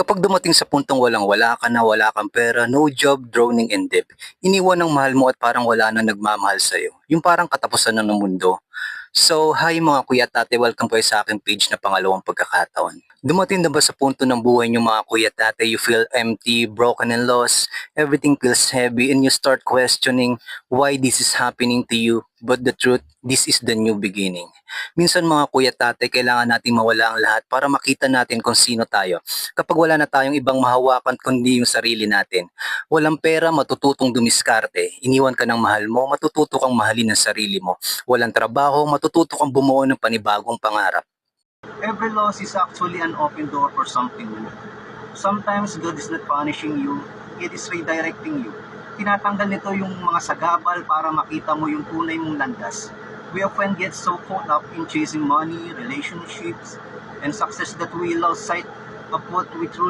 Kapag dumating sa puntong walang-wala ka na, wala kang pera, no job, drowning in debt, iniwan ng mahal mo at parang wala na nagmamahal sa'yo. Yung parang katapusan na ng mundo. So, hi mga kuya at ate, welcome po sa aking page na pangalawang pagkakataon. Dumating na ba sa punto ng buhay niyo mga kuya at ate, you feel empty, broken and lost, everything feels heavy and you start questioning why this is happening to you, but the truth, this is the new beginning. Minsan mga kuya at ate, kailangan nating mawala ang lahat para makita natin kung sino tayo. Kapag wala na tayong ibang mahawakan kundi yung sarili natin. Walang pera, matututong dumiskarte. Iniwan ka ng mahal mo, matututo kang mahalin ang sarili mo. Walang trabaho, matututo kang bumuo ng panibagong pangarap. Every loss is actually an open door for something new. Sometimes God is not punishing you, it is redirecting you. Tinatanggal nito yung mga sagabal para makita mo yung tunay mong landas. We often get so caught up in chasing money, relationships, and success that we lose sight of what we truly